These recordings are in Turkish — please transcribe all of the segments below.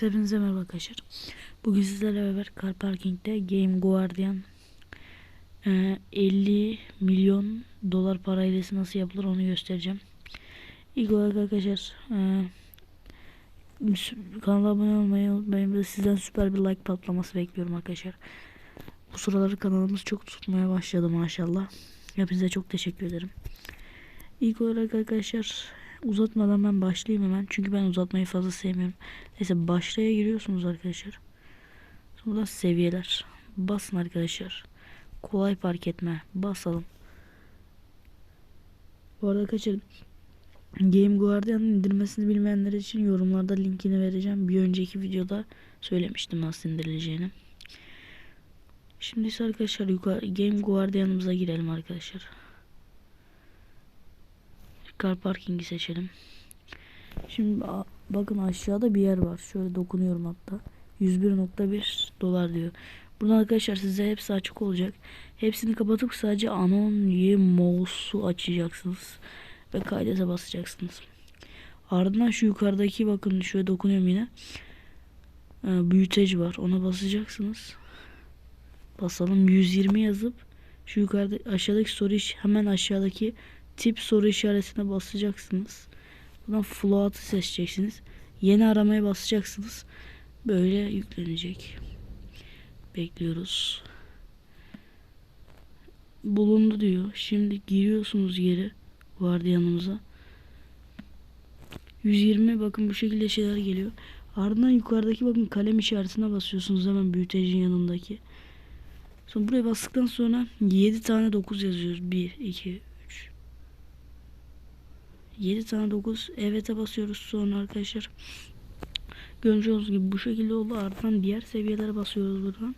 Hepinize merhaba arkadaşlar. Bugün sizlerle beraber Car Parking'de Game Guardian e, 50 milyon dolar para hilesi nasıl yapılır onu göstereceğim. İlk olarak arkadaşlar e, kanala abone olmayı unutmayın ve sizden süper bir like patlaması bekliyorum arkadaşlar. Bu sıraları kanalımız çok tutmaya başladı maşallah. Hepinize çok teşekkür ederim. İlk olarak arkadaşlar uzatmadan ben başlayayım hemen. Çünkü ben uzatmayı fazla sevmiyorum. Neyse başlaya giriyorsunuz arkadaşlar. Sonra seviyeler. Basın arkadaşlar. Kolay park etme. Basalım. Bu arada arkadaşlar Game Guardian'ın indirmesini bilmeyenler için yorumlarda linkini vereceğim. Bir önceki videoda söylemiştim nasıl indirileceğini. Şimdi ise arkadaşlar yukarı Game Guardian'ımıza girelim arkadaşlar. Car parking'i seçelim. Şimdi bakın aşağıda bir yer var. Şöyle dokunuyorum hatta. 101.1 dolar diyor. Buradan arkadaşlar size hepsi açık olacak. Hepsini kapatıp sadece Anonye Mouse'u açacaksınız. Ve kaydete basacaksınız. Ardından şu yukarıdaki bakın şöyle dokunuyorum yine. Ee, büyüteç var. Ona basacaksınız. Basalım 120 yazıp şu yukarıda aşağıdaki soru iş hemen aşağıdaki tip soru işaretine basacaksınız. Buradan float'ı seçeceksiniz. Yeni aramaya basacaksınız. Böyle yüklenecek. Bekliyoruz. Bulundu diyor. Şimdi giriyorsunuz geri vardiyanımıza. 120 bakın bu şekilde şeyler geliyor. Ardından yukarıdaki bakın kalem işaretine basıyorsunuz hemen büyütecin yanındaki. Sonra buraya bastıktan sonra 7 tane 9 yazıyoruz. 1, 2, 3. 7 tane 9 evet'e basıyoruz sonra arkadaşlar. Olduğunuz gibi bu şekilde oldu. Ardından diğer seviyelere basıyoruz buradan.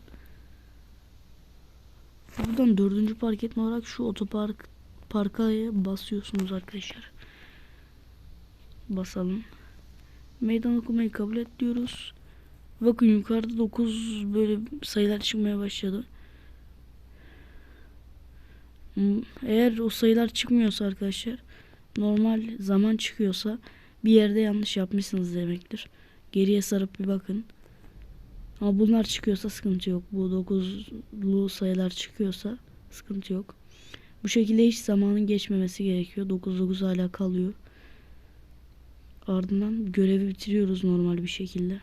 Buradan dördüncü park etme olarak şu otopark parkaya basıyorsunuz arkadaşlar. Basalım. Meydan okumayı kabul et diyoruz. Bakın yukarıda 9 böyle sayılar çıkmaya başladı. Hmm, Eğer o sayılar çıkmıyorsa arkadaşlar normal zaman çıkıyorsa bir yerde yanlış yapmışsınız demektir. Geriye sarıp bir bakın. Ama bunlar çıkıyorsa sıkıntı yok. Bu 9'lu sayılar çıkıyorsa sıkıntı yok. Bu şekilde hiç zamanın geçmemesi gerekiyor. 9 9 hala kalıyor. Ardından görevi bitiriyoruz normal bir şekilde.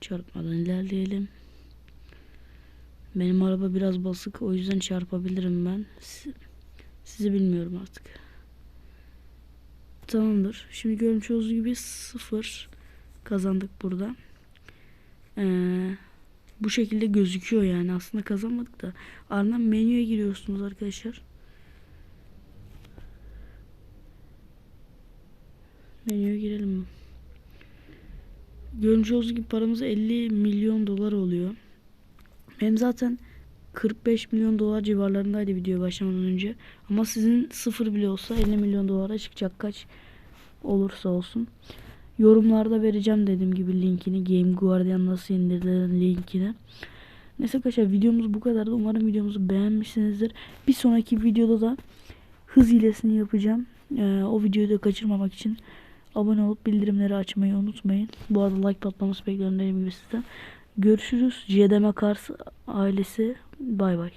Çarpmadan ilerleyelim. Benim araba biraz basık o yüzden çarpabilirim ben. Sizi bilmiyorum artık. Tamamdır. Şimdi görmüş olduğunuz gibi sıfır kazandık burada. Ee, bu şekilde gözüküyor yani. Aslında kazanmadık da. Ardından menüye giriyorsunuz arkadaşlar. Menüye girelim. Görmüş olduğunuz gibi paramız 50 milyon dolar oluyor. Benim zaten 45 milyon dolar civarlarındaydı video başlamadan önce. Ama sizin sıfır bile olsa 50 milyon dolara çıkacak kaç olursa olsun. Yorumlarda vereceğim dediğim gibi linkini. Game Guardian nasıl indirilen linkini. Neyse arkadaşlar videomuz bu kadardı. Umarım videomuzu beğenmişsinizdir. Bir sonraki videoda da hız hilesini yapacağım. Ee, o videoyu da kaçırmamak için abone olup bildirimleri açmayı unutmayın. Bu arada like patlaması bekliyorum dediğim gibi sizden. Görüşürüz. CDM Kars ailesi. Bay bay.